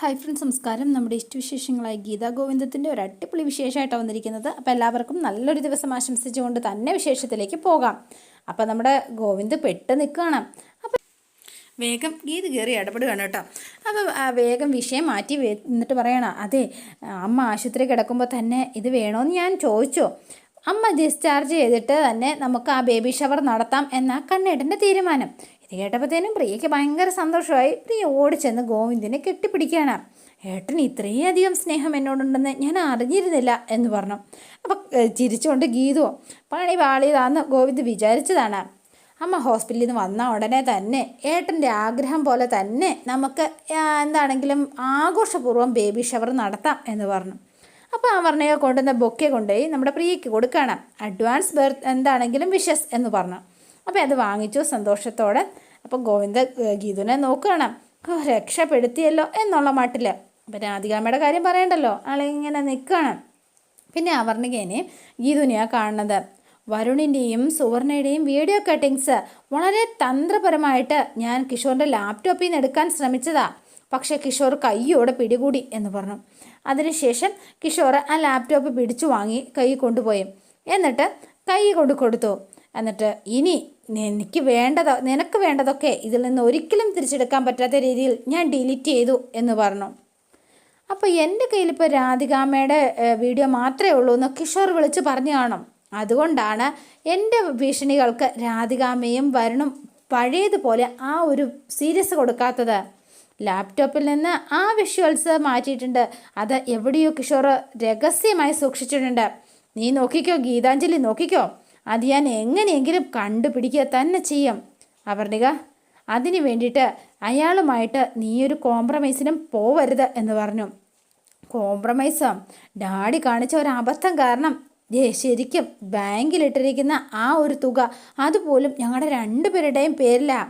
Hi friends നമസ്കാരം. നമ്മുടെ ഇഷ്ടവിശേഷങ്ങളായ ഗീതാ ഗോവിന്ദത്തിന്റെ ഒരു അടിപൊളി വിശേഷമായിട്ടാണ് വന്നിരിക്കുന്നത്. അപ്പോൾ എല്ലാവർക്കും നല്ലൊരു ദിവസം ആശംസിച്ചുകൊണ്ട് തന്നെ വിശേഷത്തിലേക്ക് പോകാം. അപ്പോൾ നമ്മുടെ ഗോവിന്ദ് പെട്ട് നിൽക്കുകയാണ്. അപ്പം വേഗം ഗീത് കയറി ഇടപെടുകയാണ് കേട്ടോ. അപ്പോൾ വേഗം വിഷയം മാറ്റി എന്നിട്ട് പറയണം അതെ അമ്മ ആശുപത്രി കിടക്കുമ്പോൾ തന്നെ ഇത് വേണോന്ന് ഞാൻ ചോദിച്ചോ. അമ്മ ഡിസ്ചാർജ് ചെയ്തിട്ട് തന്നെ നമുക്ക് ആ ബേബി ഷവർ നടത്താം എന്ന കണ്ണേട്ടന്റെ തീരുമാനം. ഇത് കേട്ടപ്പോഴത്തേനും പ്രിയയ്ക്ക് ഭയങ്കര സന്തോഷമായി. പ്രിയ ഓടിച്ചെന്ന് ഗോവിന്ദിനെ കെട്ടിപ്പിടിക്കുകയാണ്. ഏട്ടൻ ഇത്രയധികം സ്നേഹം എന്നോടുണ്ടെന്ന് ഞാൻ അറിഞ്ഞിരുന്നില്ല എന്ന് പറഞ്ഞു. അപ്പം ചിരിച്ചുകൊണ്ട് ഗീതുവോ പണി പാളിയതാന്ന് ഗോവിന്ദ് വിചാരിച്ചതാണ്. അമ്മ ഹോസ്പിറ്റലിൽ നിന്ന് വന്ന ഉടനെ തന്നെ ഏട്ടന്റെ ആഗ്രഹം പോലെ തന്നെ നമുക്ക് എന്താണെങ്കിലും ആഘോഷപൂർവം ബേബി ഷവർ നടത്താം എന്ന് പറഞ്ഞു. അപ്പോൾ ആ വർണയെ കൊണ്ടുവന്ന ബൊക്കെ കൊണ്ടുപോയി നമ്മുടെ പ്രിയയ്ക്ക് കൊടുക്കുകയാണ്. അഡ്വാൻസ് ബർത്ത് എന്താണെങ്കിലും വിഷസ് എന്ന് പറഞ്ഞു. അപ്പോൾ അത് വാങ്ങിച്ചു സന്തോഷത്തോടെ. അപ്പോൾ ഗോവിന്ദ ഗീതുനെ നോക്കുകയാണ്. രക്ഷപ്പെടുത്തിയല്ലോ എന്നുള്ള മട്ടിൽ അപ്പം രാധികാമ്മയുടെ കാര്യം പറയണ്ടല്ലോ. ആളിങ്ങനെ നിൽക്കുകയാണ് പിന്നെ അവർണികേനെ ഗീതുവിനെയാണ് കാണുന്നത്. വരുണിന്റെയും സുവർണയുടെയും വീഡിയോ കട്ടിങ്സ് വളരെ തന്ത്രപരമായിട്ട് ഞാൻ കിഷോറിന്റെ ലാപ്ടോപ്പിൽ നിന്ന് എടുക്കാൻ ശ്രമിച്ചതാ. പക്ഷേ കിഷോർ കൈയോടെ പിടികൂടി എന്ന് പറഞ്ഞു. അതിനുശേഷം കിഷോർ ആ ലാപ്ടോപ്പ് പിടിച്ചു വാങ്ങി കൈ കൊണ്ടുപോയി. എന്നിട്ട് കൈ കൊണ്ട് കൊടുത്തു. എന്നിട്ട് ഇനി എനിക്ക് വേണ്ടതോ നിനക്ക് വേണ്ടതൊക്കെ ഇതിൽ നിന്ന് ഒരിക്കലും തിരിച്ചെടുക്കാൻ പറ്റാത്ത രീതിയിൽ ഞാൻ ഡിലീറ്റ് ചെയ്തു എന്ന് പറഞ്ഞു. അപ്പോൾ എന്റെ കയ്യിലിപ്പോൾ രാധികാമ്മയുടെ വീഡിയോ മാത്രമേ ഉള്ളൂ എന്ന് കിഷോർ വിളിച്ച് പറഞ്ഞു കാണും. അതുകൊണ്ടാണ് എന്റെ ഭീഷണികൾക്ക് രാധികാമ്മയും വരുണും പഴയതുപോലെ ആ ഒരു സീരിയസ് കൊടുക്കാത്തത്. ലാപ്ടോപ്പിൽ നിന്ന് ആ വിഷ്വൽസ് മാറ്റിയിട്ടുണ്ട്. അത് എവിടെയോ കിഷോർ രഹസ്യമായി സൂക്ഷിച്ചിട്ടുണ്ട്. നീ നോക്കിക്കോ ഗീതാഞ്ജലി നോക്കിക്കോ? അത് ഞാൻ എങ്ങനെയെങ്കിലും കണ്ടുപിടിക്കുക തന്നെ ചെയ്യാം. അപർണിക അതിന് വേണ്ടിയിട്ട് അയാളുമായിട്ട് നീയൊരു കോംപ്രമൈസിനും പോവരുത് എന്ന് പറഞ്ഞു. കോംപ്രമൈസോ? ഡാഡി കാണിച്ച ഒരു അബദ്ധം കാരണം. ഏ ശരിക്കും ബാങ്കിലിട്ടിരിക്കുന്ന ആ ഒരു തുക അതുപോലും ഞങ്ങളുടെ രണ്ടുപേരുടെയും പേരില.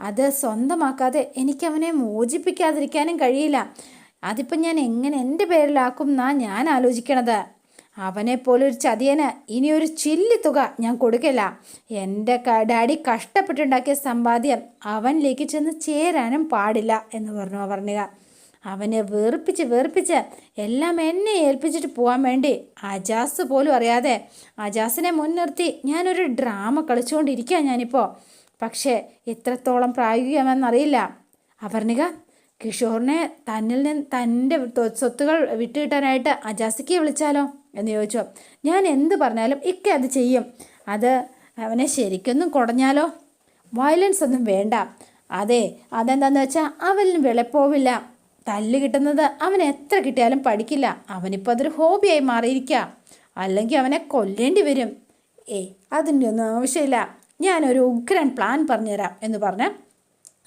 അത് സ്വന്തമാക്കാതെ എനിക്കവനെ മോചിപ്പിക്കാതിരിക്കാനും കഴിയില്ല. അതിപ്പം ഞാൻ എങ്ങനെ എന്റെ പേരിലാക്കും എന്നാ ഞാൻ ആലോചിക്കണത്. അവനെ പോലെ ഒരു ചതിയന് ഇനി ഒരു ചില്ലി തുക ഞാൻ കൊടുക്കില്ല. എന്റെ ഡാഡി കഷ്ടപ്പെട്ടുണ്ടാക്കിയ സമ്പാദ്യം അവനിലേക്ക് ചെന്ന് ചേരാനും പാടില്ല എന്ന് പറഞ്ഞു അവർണിക അവനെ വേർപ്പിച്ച് വേർപ്പിച്ച് എല്ലാം എന്നെ ഏൽപ്പിച്ചിട്ട് പോകാൻ വേണ്ടി അജാസ് പോലും അറിയാതെ അജാസിനെ മുൻനിർത്തി ഞാനൊരു ഡ്രാമ കളിച്ചുകൊണ്ടിരിക്കുക ഞാനിപ്പോൾ പക്ഷേ എത്രത്തോളം പ്രായോഗികമെന്നറിയില്ല അവർണിക കിഷോറിനെ തന്നിൽ നിന്ന് തന്റെ സ്വത്തുകൾ വിട്ടുകിട്ടാനായിട്ട് അജാസിക്ക് വിളിച്ചാലോ എന്ന് ചോദിച്ചു. ഞാൻ എന്ത് പറഞ്ഞാലും ഇക്ക അത് ചെയ്യും. അത് അവനെ ശരിക്കൊന്നും കുടഞ്ഞാലോ? വയലൻസ് ഒന്നും വേണ്ട. അതെ അതെന്താന്ന് വെച്ചാൽ അവന് വിളപ്പോവില്ല. തല്ല് കിട്ടുന്നത് അവൻ എത്ര കിട്ടിയാലും പഠിക്കില്ല. അവനിപ്പോൾ അതൊരു ഹോബിയായി മാറിയിരിക്കുക അല്ലെങ്കിൽ അവനെ കൊല്ലേണ്ടി വരും. ഏയ് അതിന്റെ ഒന്നും ആവശ്യമില്ല. ഞാനൊരു ഉഗ്രൻ പ്ലാൻ പറഞ്ഞുതരാം എന്ന് പറഞ്ഞ്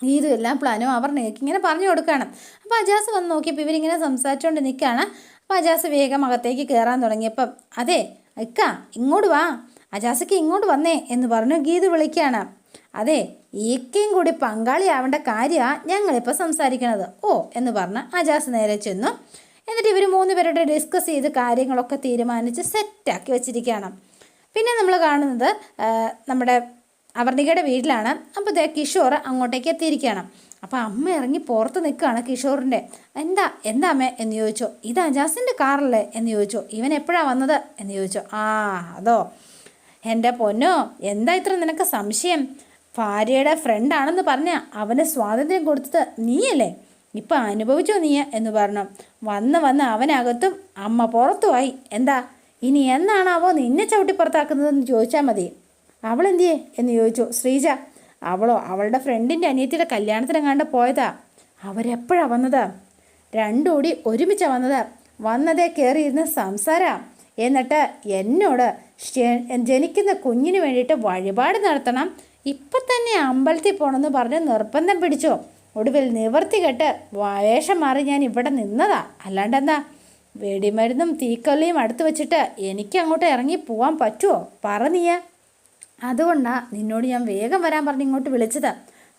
ഇതും എല്ലാം പ്ലാനും അവർ ഇങ്ങനെ പറഞ്ഞു കൊടുക്കുകയാണ്. അപ്പോൾ അജാസ് വന്ന് നോക്കിയപ്പോൾ ഇവരിങ്ങനെ സംസാരിച്ചുകൊണ്ട് നിൽക്കുകയാണ്. അപ്പോൾ അജാസ് വേഗം അകത്തേക്ക് കയറാൻ തുടങ്ങിയപ്പം അതെ ഇക്ക ഇങ്ങോട്ട് വാ. അജാസക്ക് ഇങ്ങോട്ട് വന്നേ എന്ന് പറഞ്ഞു ഗീത് വിളിക്കുകയാണ്. അതെ ഈക്കയും കൂടി പങ്കാളിയാവേണ്ട കാര്യമാണ് ഞങ്ങളിപ്പോൾ സംസാരിക്കണത്. ഓ എന്ന് പറഞ്ഞ് അജാസ് നേരെ ചെന്നു. എന്നിട്ട് ഇവർ മൂന്ന് പേരുടെ ഡിസ്കസ് ചെയ്ത് കാര്യങ്ങളൊക്കെ തീരുമാനിച്ച് സെറ്റാക്കി വെച്ചിരിക്കുകയാണ്. പിന്നെ നമ്മൾ കാണുന്നത് നമ്മുടെ അവർണികയുടെ വീട്ടിലാണ്. അപ്പോൾ ദേ കിഷോർ അങ്ങോട്ടേക്ക് എത്തിയിരിക്കുകയാണ് അപ്പോൾ അമ്മ ഇറങ്ങി പുറത്ത് നിൽക്കുകയാണ് കിഷോറിന്റെ. എന്താ എന്താ അമ്മേ? എന്ന് ചോദിച്ചോ. ഇത് അജാസിന്റെ കാറല്ലേ? എന്ന് ചോദിച്ചോ. ഇവൻ എപ്പോഴാണ് വന്നത്? എന്ന് ചോദിച്ചോ. ആ അതോ. എന്റെ പൊന്നോ എന്താ ഇത്ര നിനക്ക് സംശയം? ഭാര്യയുടെ ഫ്രണ്ടാണെന്ന് പറഞ്ഞ അവന് സ്വാതന്ത്ര്യം കൊടുത്തത് നീയല്ലേ? ഇപ്പം അനുഭവിച്ചോ നീ എന്ന് പറഞ്ഞു. വന്ന് വന്ന് അവനകത്തും അമ്മ പുറത്തുമായി എന്താ ഇനി എന്നാണാവോ നിന്നെ ചവിട്ടി പുറത്താക്കുന്നതെന്ന് ചോദിച്ചാൽ മതി. അവളെന്തിയേ എന്ന് ചോദിച്ചു. ശ്രീജ അവളോ അവളുടെ ഫ്രണ്ടിന്റെ അനിയത്തിയുടെ കല്യാണത്തിനെങ്ങാണ്ട് പോയതാ? അവരെപ്പോഴാണ് വന്നത്? രണ്ടുകൂടി ഒരുമിച്ചാണ് വന്നത്. വന്നതേ കയറിയിരുന്ന് സംസാരാ. എന്നിട്ട് എന്നോട് ജനിക്കുന്ന കുഞ്ഞിന് വേണ്ടിയിട്ട് വഴിപാട് നടത്തണം. ഇപ്പം തന്നെ അമ്പലത്തിൽ പോകണമെന്ന് പറഞ്ഞ് നിർബന്ധം പിടിച്ചു. ഒടുവിൽ നിവർത്തി കെട്ട് വേഷം മാറി ഞാൻ ഇവിടെ നിന്നതാ. അല്ലാണ്ടെന്താ വെടിമരുന്നും തീക്കൊല്ലിയും അടുത്ത് വെച്ചിട്ട് എനിക്ക് അങ്ങോട്ട് ഇറങ്ങി പോവാൻ പറ്റുമോ പറഞ്ഞിയാ അതുകൊണ്ടാണ് നിന്നോട് ഞാൻ വേഗം വരാൻ പറഞ്ഞ് ഇങ്ങോട്ട് വിളിച്ചത്.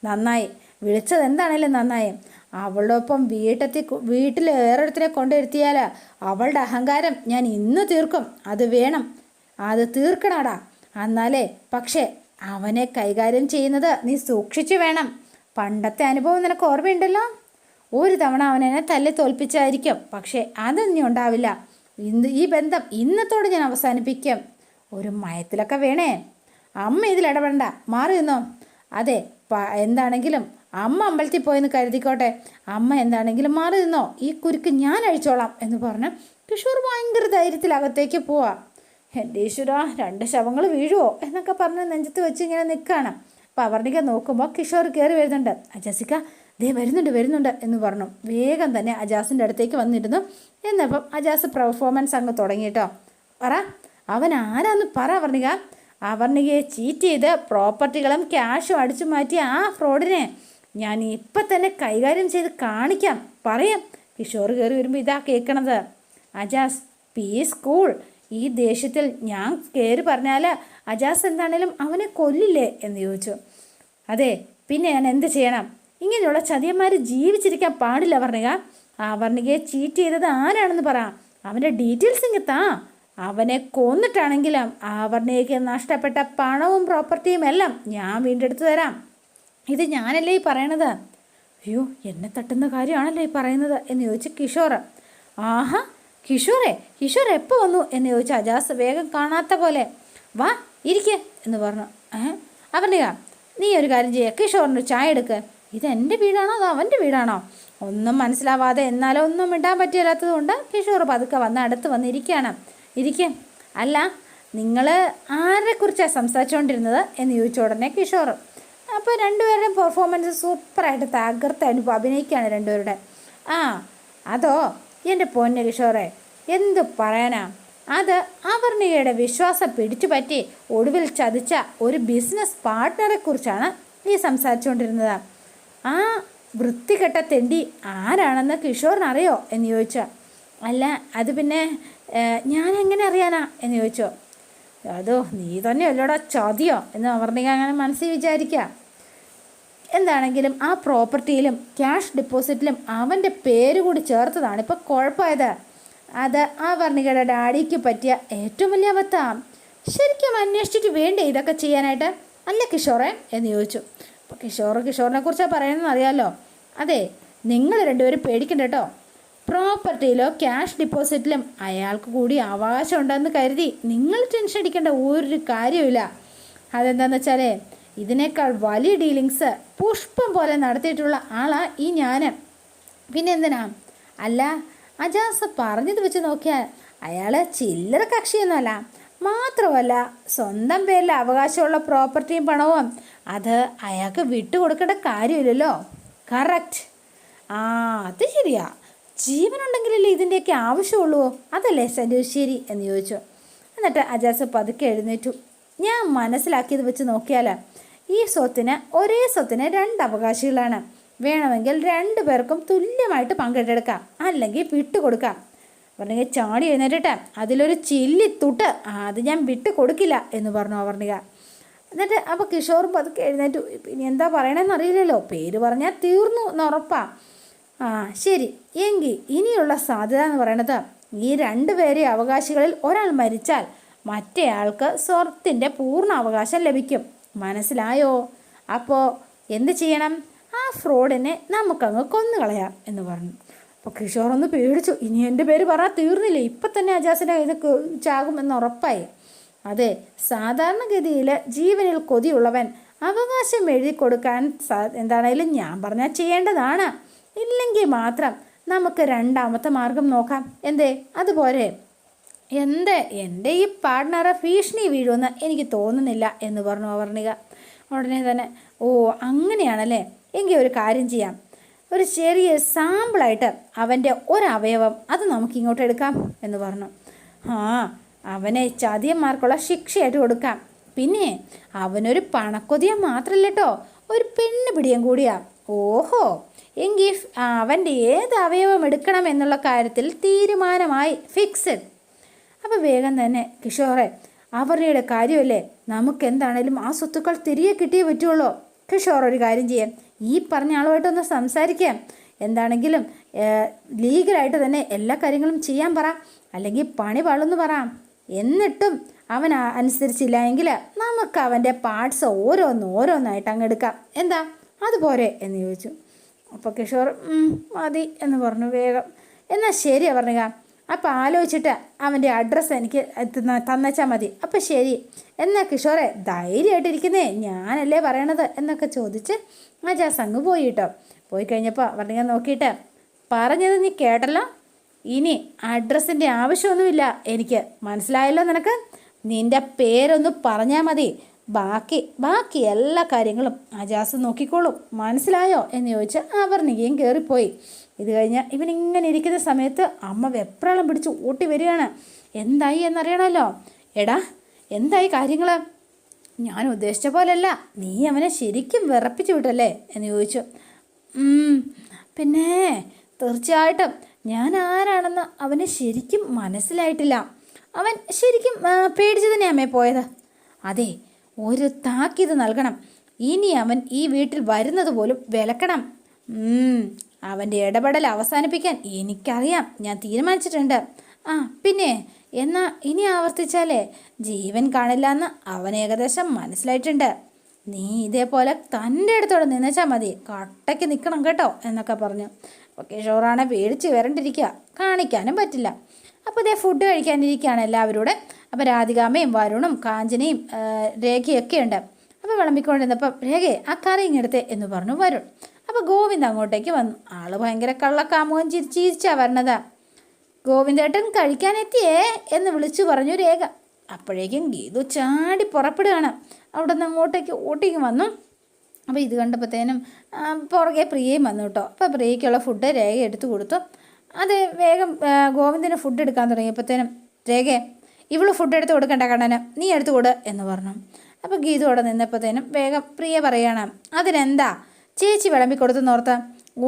നന്നായി. വിളിച്ചത് എന്താണേലും നന്നായി. അവളൊപ്പം വീട്ടത്തി വീട്ടിൽ വേറൊരുത്തിനെ കൊണ്ടിരുത്തിയാൽ അവളുടെ അഹങ്കാരം ഞാൻ ഇന്ന് തീർക്കും. അത് വേണം. അത് തീർക്കണടാ. എന്നാലേ പക്ഷേ അവനെ കൈകാര്യം ചെയ്യുന്നത് നീ സൂക്ഷിച്ചു വേണം. പണ്ടത്തെ അനുഭവം നിനക്ക് ഓർമ്മയുണ്ടല്ലോ? ഒരു തവണ അവൻ എന്നെ തല്ലി തോൽപ്പിച്ചായിരിക്കും. പക്ഷേ അതൊന്നും ഉണ്ടാവില്ല. ഇന്ന് ഈ ബന്ധം ഇന്നത്തോടെ ഞാൻ അവസാനിപ്പിക്കും. ഒരു മയത്തിലൊക്കെ വേണേ. അമ്മ ഇതിൽ ഇടപെടണ്ട. മാറി നിന്നോ. അതെ എന്താണെങ്കിലും അമ്മ അമ്പലത്തിൽ പോയെന്ന് കരുതിക്കോട്ടെ. അമ്മ എന്താണെങ്കിലും മാറി നിന്നോ. ഈ കുരുക്ക് ഞാൻ അഴിച്ചോളാം എന്ന് പറഞ്ഞ് കിഷോർ ഭയങ്കര ധൈര്യത്തിൽ അകത്തേക്ക് പോവാ. എന്റെ ഈശ്വര രണ്ട് ശവങ്ങൾ വീഴുവോ എന്നൊക്കെ പറഞ്ഞ് നെഞ്ചത്ത് വെച്ച് ഇങ്ങനെ നിൽക്കുകയാണ് അപ്പോൾ അവർണിക നോക്കുമ്പോൾ കിഷോർ കയറി വരുന്നുണ്ട്. അജാസിക്ക ദേ വരുന്നുണ്ട് വരുന്നുണ്ട് എന്ന് പറഞ്ഞു. വേഗം തന്നെ അജാസിന്റെ അടുത്തേക്ക് വന്നിരുന്നു. എന്നപ്പം അജാസ് പെർഫോമൻസ് അങ്ങ് തുടങ്ങിയിട്ടോ പറ അവൻ ആരാന്ന് പറ അവർണിക. അവർണികയെ ചീറ്റ് ചെയ്ത് പ്രോപ്പർട്ടികളും ക്യാഷും അടിച്ചു മാറ്റിയ ആ ഫ്രോഡിനെ ഞാൻ ഇപ്പം തന്നെ കൈകാര്യം ചെയ്ത് കാണിക്കാം. പറയാം. കിഷോർ കയറി വരുമ്പോൾ ഇതാ കേൾക്കണത് അജാസ് പീസ് കൂൾ ഈ ദേഷ്യത്തിൽ ഞാൻ കയറി പറഞ്ഞാൽ അജാസ് എന്താണേലും അവനെ കൊല്ലില്ലേ എന്ന് ചോദിച്ചു. അതെ പിന്നെ ഞാൻ എന്ത് ചെയ്യണം? ഇങ്ങനെയുള്ള ചതിയന്മാർ ജീവിച്ചിരിക്കാൻ പാടില്ല വർണിക ആ വർണികയെ ചീറ്റ് ചെയ്തത് ആരാണെന്ന് പറ. അവന്റെ ഡീറ്റെയിൽസ് ഇങ്ങ് അവനെ കൊന്നിട്ടാണെങ്കിലും ആവർണയ്ക്ക് നഷ്ടപ്പെട്ട പണവും പ്രോപ്പർട്ടിയും എല്ലാം ഞാൻ വീണ്ടെടുത്ത് തരാം. ഇത് ഞാനല്ലേ ഈ പറയണത്? അയ്യോ എന്നെ തട്ടുന്ന കാര്യമാണല്ലോ ഈ പറയുന്നത് എന്ന് ചോദിച്ച് കിഷോർ. ആഹാ കിഷോറെ കിഷോർ എപ്പോൾ വന്നു എന്ന് ചോദിച്ച അജാസ് വേഗം കാണാത്ത പോലെ വാ ഇരിക്ക എന്ന് പറഞ്ഞു. ഏഹ് അവന്റെ നീ ഒരു കാര്യം ചെയ്യുക കിഷോറിന് ചായ എടുക്ക്. ഇത് എന്റെ വീടാണോ അതോ അവന്റെ വീടാണോ? ഒന്നും മനസ്സിലാവാതെ എന്നാലോ ഒന്നും ഇടാൻ പറ്റില്ലാത്തത് കൊണ്ട് കിഷോർ പതുക്കെ വന്ന് അടുത്ത് വന്നിരിക്കുകയാണ് ഇരിക്കെ. അല്ല നിങ്ങൾ ആരെക്കുറിച്ചാണ് സംസാരിച്ചുകൊണ്ടിരുന്നത് എന്ന് ചോദിച്ച ഉടനെ കിഷോർ അപ്പോൾ രണ്ടുപേരുടെയും പെർഫോമൻസ് സൂപ്പറായിട്ട് തകർത്ത് അനുഭവം അഭിനയിക്കുകയാണ് രണ്ടുപേരുടെ. ആ അതോ എന്റെ പൊന്നു കിഷോറെ എന്തു പറയാനാ? അത് അവർണികയുടെ വിശ്വാസം പിടിച്ചു പറ്റി ഒടുവിൽ ചതിച്ച ഒരു ബിസിനസ് പാർട്ട്ണറെ കുറിച്ചാണ് നീ സംസാരിച്ചുകൊണ്ടിരുന്നത് ആ വൃത്തികെട്ട തെണ്ടി ആരാണെന്ന് കിഷോറിനറിയോ? എന്ന് ചോദിച്ചു. അല്ല അത് പിന്നെ ഞാൻ എങ്ങനെ അറിയാനാ? എന്ന് ചോദിച്ചോ. അതോ നീ തന്നെ അല്ലോടാ ചതിയോ? എന്ന് അവർണിക അങ്ങനെ മനസ്സിൽ വിചാരിക്കുക എന്താണെങ്കിലും ആ പ്രോപ്പർട്ടിയിലും ക്യാഷ് ഡെപ്പോസിറ്റിലും അവന്റെ പേര് കൂടി ചേർത്തതാണ് ഇപ്പോൾ കുഴപ്പമായത്. അത് ആ വർണികയുടെ ഡാഡിക്ക് പറ്റിയ ഏറ്റവും വലിയ അബദ്ധം. ശരിക്കും അന്വേഷിച്ചിട്ട് വേണ്ടേ ഇതൊക്കെ ചെയ്യാനായിട്ട്? അല്ല കിഷോറെ എന്ന് ചോദിച്ചു. അപ്പോൾ കിഷോർ കിഷോറിനെ കുറിച്ചാണ് പറയുന്നതെന്ന് അറിയാമല്ലോ അതെ നിങ്ങൾ രണ്ടുപേരും പേടിക്കണ്ട കേട്ടോ. പ്രോപ്പർട്ടിയിലോ ക്യാഷ് ഡിപ്പോസിറ്റിലും അയാൾക്ക് കൂടി അവകാശമുണ്ടെന്ന് കരുതി നിങ്ങൾ ടെൻഷൻ അടിക്കേണ്ട ഒരു കാര്യമില്ല അതെന്താന്ന് വെച്ചാൽ ഇതിനേക്കാൾ വലിയ ഡീലിങ്സ് പുഷ്പം പോലെ നടത്തിയിട്ടുള്ള ആളാ ഈ ഞാൻ പിന്നെ എന്തിനാ അല്ല അജാസ് പറഞ്ഞത് വെച്ച് നോക്കിയാൽ അയാൾ ചില്ലറ കക്ഷിയൊന്നുമല്ല. മാത്രമല്ല സ്വന്തം പേരിൽ അവകാശമുള്ള പ്രോപ്പർട്ടിയും പണവും അത് അയാൾക്ക് വിട്ടുകൊടുക്കേണ്ട കാര്യമില്ലല്ലോ. കറക്റ്റ് ആ അത് ശരിയാ. ജീവനുണ്ടെങ്കിലല്ലേ ഇതിന്റെയൊക്കെ ആവശ്യമുള്ളൂ? അതല്ലേ ശരി എന്ന് ചോദിച്ചു. എന്നിട്ട് അജാസ് പതുക്കെ എഴുന്നേറ്റു. ഞാൻ മനസ്സിലാക്കിയത് വെച്ച് നോക്കിയാൽ ഈ സ്വത്തിന് ഒരേ സ്വത്തിന് രണ്ട് അവകാശികളാണ്. വേണമെങ്കിൽ രണ്ടു പേർക്കും തുല്യമായിട്ട് പങ്കിട്ടെടുക്കാം അല്ലെങ്കിൽ വിട്ടുകൊടുക്കാം. വർണിക ചാടി എഴുന്നേറ്റേ അതിലൊരു ചില്ലി തുട്ട് അത് ഞാൻ വിട്ടു കൊടുക്കില്ല എന്ന് പറഞ്ഞു അവർണിക എന്നിട്ട് അപ്പോൾ കിഷോർ പതുക്കെ എഴുന്നേറ്റു. ഇനി എന്താ പറയണമെന്ന് അറിയില്ലല്ലോ. പേര് പറഞ്ഞാൽ തീർന്നു എന്നുറപ്പാ ആ ശരി. എങ്കിൽ ഇനിയുള്ള സാധ്യത എന്ന് പറയുന്നത് ഈ രണ്ട് പേരെ അവകാശികളിൽ ഒരാൾ മരിച്ചാൽ മറ്റേയാൾക്ക് സ്വർത്തിന്റെ പൂർണ അവകാശം ലഭിക്കും. മനസ്സിലായോ? അപ്പോൾ എന്ത് ചെയ്യണം? ആ ഫ്രോഡിനെ നമുക്കങ്ങ് കൊന്നുകളയാം എന്ന് പറഞ്ഞു. അപ്പോൾ കിഷോർ ഒന്ന് പേടിച്ചു. ഇനി എന്റെ പേര് പറ തീർന്നില്ല? ഇപ്പം തന്നെ അജാസിന്റെ ഇത് ചാകുമെന്ന് ഉറപ്പായി. അതെ സാധാരണഗതിയിൽ ജീവനിൽ കൊതിയുള്ളവൻ അവകാശം എഴുതി കൊടുക്കാൻ എന്താണേലും ഞാൻ പറഞ്ഞാൽ ചെയ്യേണ്ടതാണ്. ഇല്ലെങ്കിൽ മാത്രം നമുക്ക് രണ്ടാമത്തെ മാർഗം നോക്കാം. എന്തേ? അതുപോലെ എന്ത്? എന്റെ ഈ പാർട്ട്ണറെ ഭീഷണി വീഴുമെന്ന് എനിക്ക് തോന്നുന്നില്ല എന്ന് പറഞ്ഞു അവർണിക ഉടനെ തന്നെ ഓ അങ്ങനെയാണല്ലേ? എങ്കിൽ ഒരു കാര്യം ചെയ്യാം. ഒരു ചെറിയ സാമ്പിളായിട്ട് അവന്റെ ഒരവയവം അത് നമുക്ക് ഇങ്ങോട്ട് എടുക്കാം എന്ന് പറഞ്ഞു. ആ അവനെ ചതിയന്മാർക്കുള്ള ശിക്ഷയായിട്ട് കൊടുക്കാം. പിന്നെ അവനൊരു പണക്കൊതിയ മാത്രമല്ല കേട്ടോ ഒരു പെണ്ണ് പിടിയും കൂടിയാ. ഓഹോ എങ്കിൽ അവന്റെ ഏത് അവയവം എടുക്കണം എന്നുള്ള കാര്യത്തിൽ തീരുമാനമായി ഫിക്സഡ് അപ്പോൾ വേഗം തന്നെ കിഷോറെ അവരുടെ കാര്യമല്ലേ? നമുക്ക് എന്താണേലും ആ സ്വത്തുക്കൾ തിരികെ കിട്ടിയേ പറ്റുള്ളൂ. കിഷോർ ഒരു കാര്യം ചെയ്യാം. ഈ പറഞ്ഞ ആളുമായിട്ടൊന്ന് സംസാരിക്കാം. എന്താണെങ്കിലും ലീഗലായിട്ട് തന്നെ എല്ലാ കാര്യങ്ങളും ചെയ്യാൻ പറ. അല്ലെങ്കിൽ പണി പാളെന്ന് പറ. എന്നിട്ടും അവൻ അനുസരിച്ചില്ല എങ്കിൽ നമുക്ക് അവന്റെ പാർട്സ് ഓരോന്ന് ഓരോന്നായിട്ട് അങ്ങ് എടുക്കാം. എന്താ? അതുപോരെ എന്ന് ചോദിച്ചു. അപ്പോൾ കിഷോർ മതി എന്ന് പറഞ്ഞു വേഗം. എന്നാൽ ശരിയാ പറഞ്ഞുക അപ്പം ആലോചിച്ചിട്ട് അവന്റെ അഡ്രസ്സ് എനിക്ക് തന്നച്ചാൽ മതി. അപ്പോൾ ശരി. എന്നാൽ കിഷോറെ ധൈര്യമായിട്ടിരിക്കുന്നേ ഞാനല്ലേ പറയണത്? എന്നൊക്കെ ചോദിച്ച് അജാസ് അങ്ങ് പോയി കേട്ടോ. പോയി കഴിഞ്ഞപ്പോൾ പറഞ്ഞ നോക്കിയിട്ട് പറഞ്ഞത് നീ കേട്ടല്ലോ? ഇനി അഡ്രസ്സിന്റെ ആവശ്യമൊന്നുമില്ല. എനിക്ക് മനസ്സിലായല്ലോ നിനക്ക്? നിന്റെ പേരൊന്ന് പറഞ്ഞാൽ മതി. ബാക്കി ബാക്കി എല്ലാ കാര്യങ്ങളും അജാസ് നോക്കിക്കോളും. മനസ്സിലായോ? എന്ന് ചോദിച്ച് അവർണികയും കയറിപ്പോയി ഇത് കഴിഞ്ഞ് ഇവനിങ്ങനെ ഇരിക്കുന്ന സമയത്ത് അമ്മ വെപ്രാളം പിടിച്ച് ഓട്ടി വരികയാണ്. എന്തായി എന്നറിയണമല്ലോ എടാ എന്തായി കാര്യങ്ങൾ ഞാൻ ഉദ്ദേശിച്ച പോലല്ല. നീ അവനെ ശരിക്കും വിറപ്പിച്ചു വിട്ടല്ലേ? എന്ന് ചോദിച്ചു. "ഉം, പിന്നെ തീർച്ചയായിട്ടും. ഞാൻ ആരാണെന്ന് അവന് ശരിക്കും മനസ്സിലായിട്ടില്ല. അവൻ ശരിക്കും പേടിച്ചു പേടിച്ച് തന്നെ അമ്മേ പോയത്. അതെ ഒരു താക്കീത് നൽകണം. ഇനി അവൻ ഈ വീട്ടിൽ വരുന്നത് പോലും വിലക്കണം. അവന്റെ ഇടപെടൽ അവസാനിപ്പിക്കാൻ എനിക്കറിയാം. ഞാൻ തീരുമാനിച്ചിട്ടുണ്ട്. ആ പിന്നെ എന്നാ ഇനി ആവർത്തിച്ചാലേ? ജീവൻ കാണില്ല എന്ന് അവൻ ഏകദേശം മനസ്സിലായിട്ടുണ്ട്. നീ ഇതേപോലെ തന്റെ അടുത്തോടെ നിന്നച്ചാൽ മതി. കട്ടയ്ക്ക് നിൽക്കണം കേട്ടോ എന്നൊക്കെ പറഞ്ഞു. അപ്പോൾ ഷോറാണെ പേടിച്ച് വരണ്ടിരിക്കുക. കാണിക്കാനും പറ്റില്ല. അപ്പോൾ ഇതേ ഫുഡ് കഴിക്കാനിരിക്കുകയാണ് എല്ലാവരോട്. അപ്പോൾ രാധികാമ്മയും വരുണും കാഞ്ചനയും രേഖയൊക്കെ ഉണ്ട്. അപ്പോൾ വിളമ്പിക്കൊണ്ടിരുന്നപ്പം രേഖയെ ആ കറി ഇങ്ങെടുത്തേ എന്ന് പറഞ്ഞു വരുൺ. അപ്പോൾ ഗോവിന്ദ് അങ്ങോട്ടേക്ക് വന്നു. ആൾ ഭയങ്കര കള്ളക്കാമുകം ചിരിച്ച് ചിരിച്ചാ വരണതാ. ഗോവിന്ദേട്ടൻ കഴിക്കാനെത്തിയേ എന്ന് വിളിച്ചു പറഞ്ഞു രേഖ. അപ്പോഴേക്കും ഗീതു ചാടി പുറപ്പെടുകയാണ്. അവിടെ നിന്ന് അങ്ങോട്ടേക്ക് ഓട്ടിക്ക് വന്നു. അപ്പോൾ ഇത് കണ്ടപ്പോഴത്തേനും പുറകെ പ്രിയയും വന്നു കേട്ടോ. അപ്പോൾ പ്രിയയ്ക്കുള്ള ഫുഡ് രേഖ എടുത്തു കൊടുത്തു. അത് വേഗം ഗോവിന്ദന് ഫുഡ് എടുക്കാൻ തുടങ്ങിയപ്പോഴത്തേനും രേഖ ഇവൾ ഫുഡ് എടുത്ത് കൊടുക്കണ്ട കണ്ണന്. നീ എടുത്തു കൊട് എന്ന് പറഞ്ഞു. അപ്പോൾ ഗീതു അവിടെ നിന്നപ്പോഴത്തേനും വേഗം പ്രിയ പറയണം അതിനെന്താ? ചേച്ചി വിളമ്പി കൊടുത്തെന്നോർത്ത്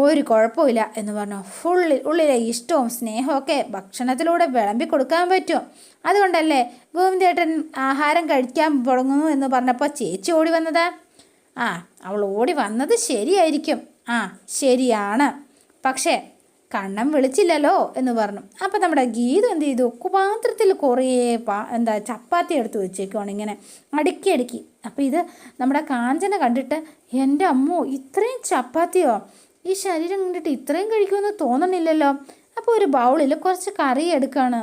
ഒരു കുഴപ്പമില്ല എന്ന് പറഞ്ഞു. ഫുള്ളിൽ ഉള്ളിലെ ഇഷ്ടവും സ്നേഹമൊക്കെ ഭക്ഷണത്തിലൂടെ വിളമ്പി കൊടുക്കാൻ പറ്റും. അതുകൊണ്ടല്ലേ ഗോവിന്ദേട്ടൻ ആഹാരം കഴിക്കാൻ തുടങ്ങുന്നു എന്ന് പറഞ്ഞപ്പോൾ ചേച്ചി ഓടി വന്നത്? ആ അവൾ ഓടി വന്നത് ശരിയായിരിക്കും. ആ ശരിയാണ്. പക്ഷേ കണ്ണം വിളിച്ചില്ലല്ലോ എന്ന് പറഞ്ഞു. അപ്പം നമ്മുടെ ഗീതു എന്ത് ചെയ്തു? കുപാത്രത്തിൽ കുറേ എന്താ ചപ്പാത്തി എടുത്ത് വെച്ചേക്കുവാണ് ഇങ്ങനെ. അടുക്കി അടുക്കി. അപ്പം ഇത് നമ്മുടെ കാഞ്ചന കണ്ടിട്ട് എന്റെ അമ്മോ ഇത്രയും ചപ്പാത്തിയോ? ഈ ശരീരം കണ്ടിട്ട് ഇത്രയും കഴിക്കുമെന്ന് തോന്നണില്ലല്ലോ. അപ്പോൾ ഒരു ബൗളിൽ കുറച്ച് കറി എടുക്കുകയാണ്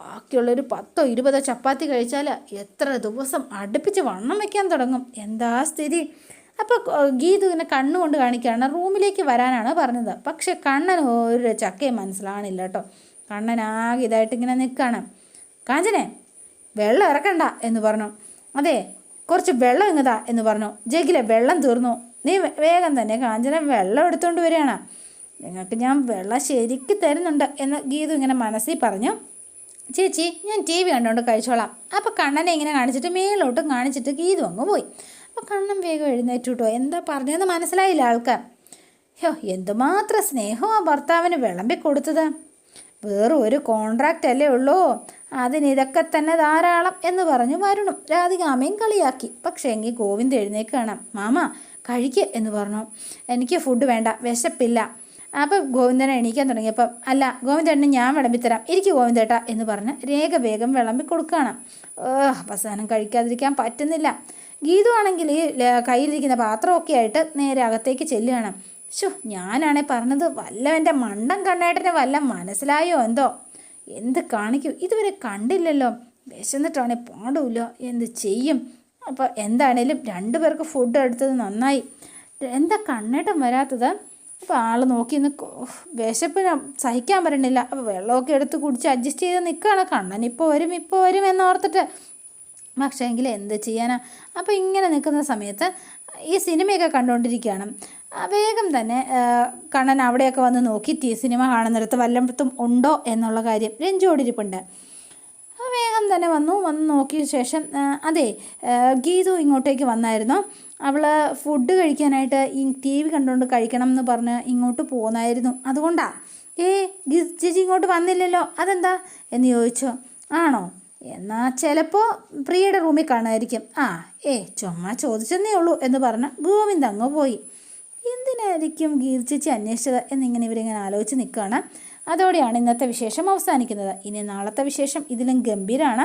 ബാക്കിയുള്ളൊരു പത്തോ ഇരുപതോ ചപ്പാത്തി കഴിച്ചാൽ എത്ര ദിവസം അടുപ്പിച്ച് വണ്ണം വയ്ക്കാൻ തുടങ്ങും. എന്താ സ്ഥിതി? അപ്പോൾ ഗീതു ഇങ്ങനെ കണ്ണുകൊണ്ട് കാണിക്കുകയാണ്. റൂമിലേക്ക് വരാനാണ് പറഞ്ഞത്. പക്ഷെ കണ്ണൻ ഒരു ചക്കയും മനസ്സിലാണില്ല കേട്ടോ. കണ്ണൻ ഇതായിട്ട് ഇങ്ങനെ നിൽക്കുകയാണ് കാഞ്ചനെ വെള്ളം ഇറക്കണ്ട എന്ന് പറഞ്ഞു. അതെ കുറച്ച് വെള്ളം ഇങ്ങതാ എന്ന് പറഞ്ഞു. ജഗിലെ വെള്ളം തീർന്നു. നീ വേഗം തന്നെ കാഞ്ചന വെള്ളം എടുത്തുകൊണ്ട് വരികയാണ്. നിങ്ങൾക്ക് ഞാൻ വെള്ളം ശരിക്ക് തരുന്നുണ്ട് എന്ന് ഗീതു ഇങ്ങനെ മനസ്സിൽ പറഞ്ഞു. ചേച്ചി ഞാൻ ടി വി കണ്ടുകൊണ്ട് കഴിച്ചോളാം. അപ്പോൾ കണ്ണനെ ഇങ്ങനെ കാണിച്ചിട്ട് മേലോട്ടും കാണിച്ചിട്ട് ഗീതു അങ്ങ് പോയി. അപ്പോൾ കണ്ണൻ വേഗം എഴുന്നേറ്റു കേട്ടോ എന്താ പറഞ്ഞതെന്ന് മനസ്സിലായില്ല ആൾക്ക്. യോ എന്തുമാത്രം സ്നേഹം ആ ഭർത്താവിന് വിളമ്പി കൊടുത്തത്. വേറെ ഒരു കോൺട്രാക്റ്റ് അല്ലേ ഉള്ളൂ. അതിന് ഇതൊക്കെ തന്നെ ധാരാളം എന്ന് പറഞ്ഞു വരുണും. രാധികാമയും കളിയാക്കി. പക്ഷേ എങ്കിൽ ഗോവിന്ദ് എഴുന്നേക്കാണ്. മാമ കഴിക്കുക എന്ന് പറഞ്ഞു. എനിക്ക് ഫുഡ് വേണ്ട. വിശപ്പില്ല. അപ്പം ഗോവിന്ദനെ എണീക്കാൻ തുടങ്ങിയപ്പം അല്ല ഗോവിന്ദേട്ടന് ഞാൻ വിളമ്പിത്തരാം. ഇരിക്കും ഗോവിന്ദേട്ട എന്ന് പറഞ്ഞ് രേഖ വേഗം വിളമ്പി കൊടുക്കുകയാണ്. അവസാനം കഴിക്കാതിരിക്കാൻ പറ്റുന്നില്ല. ഗീതു ആണെങ്കിൽ ഈ കയ്യിലിരിക്കുന്ന പാത്രമൊക്കെ ആയിട്ട് നേരെ അകത്തേക്ക് ചെല്ലുകയാണ്. ശോ ഞാനാണേ പറഞ്ഞത് വല്ലവന്റെ മണ്ടൻ കണ്ണേട്ടനെ വല്ല മനസ്സിലായോ എന്തോ? എന്ത് കാണിക്കും? ഇതുവരെ കണ്ടില്ലല്ലോ. വിശന്നിട്ടാണേ പാടില്ല എന്ത് ചെയ്യും? അപ്പോൾ എന്താണേലും രണ്ടു പേർക്ക് ഫുഡ് എടുത്തത് നന്നായി. എന്താ കണ്ണേട്ടം വരാത്തത്? അപ്പോൾ ആൾ നോക്കി നിന്ന് വിശപ്പിന് സഹിക്കാൻ പറ്റണില്ല. അപ്പോൾ വെള്ളമൊക്കെ എടുത്ത് കുടിച്ച് അഡ്ജസ്റ്റ് ചെയ്ത് നിൽക്കുകയാണ് കണ്ണൻ ഇപ്പോൾ വരും ഇപ്പോൾ വരും എന്നോർത്തിട്ട് പക്ഷേ എങ്കിൽ എന്ത് ചെയ്യാനാ? അപ്പോൾ ഇങ്ങനെ നിൽക്കുന്ന സമയത്ത് ഈ സിനിമയൊക്കെ കണ്ടുകൊണ്ടിരിക്കുകയാണ് വേഗം തന്നെ കണ്ണൻ അവിടെയൊക്കെ വന്ന് നോക്കി തീ സിനിമ കാണുന്നിടത്ത് വല്ലയിടത്തും ഉണ്ടോ എന്നുള്ള കാര്യം രഞ്ജോടിരിപ്പുണ്ട് വേഗം തന്നെ വന്നു. വന്ന് നോക്കിയ ശേഷം അതെ ഗീതു ഇങ്ങോട്ടേക്ക് വന്നായിരുന്നു. അവൾ ഫുഡ് കഴിക്കാനായിട്ട് ഈ ടി വി കണ്ടുകൊണ്ട് കഴിക്കണം എന്ന് പറഞ്ഞ് ഇങ്ങോട്ട് പോന്നായിരുന്നു. അതുകൊണ്ടാ ഏ ചേച്ചി ഇങ്ങോട്ട് വന്നില്ലല്ലോ അതെന്താ? എന്ന് ചോദിച്ചു. ആണോ? എന്നാൽ ചിലപ്പോൾ പ്രിയയുടെ റൂമിൽ കാണുമായിരിക്കും. ആ ഏ ചുമ്മാ ചോദിച്ചെന്നേ ഉള്ളൂ എന്ന് പറഞ്ഞ് ഗോവിന്ദ് അങ്ങ് പോയി. എന്തിനായിരിക്കും ഗീത ചേച്ചി അന്വേഷിച്ചത്? എന്നിങ്ങനെ ഇവരിങ്ങനെ ആലോചിച്ച് നിൽക്കുകയാണ് അതോടെയാണ് ഇന്നത്തെ വിശേഷം അവസാനിക്കുന്നത്. ഇനി നാളത്തെ വിശേഷം ഇതിലും ഗംഭീരമാണ്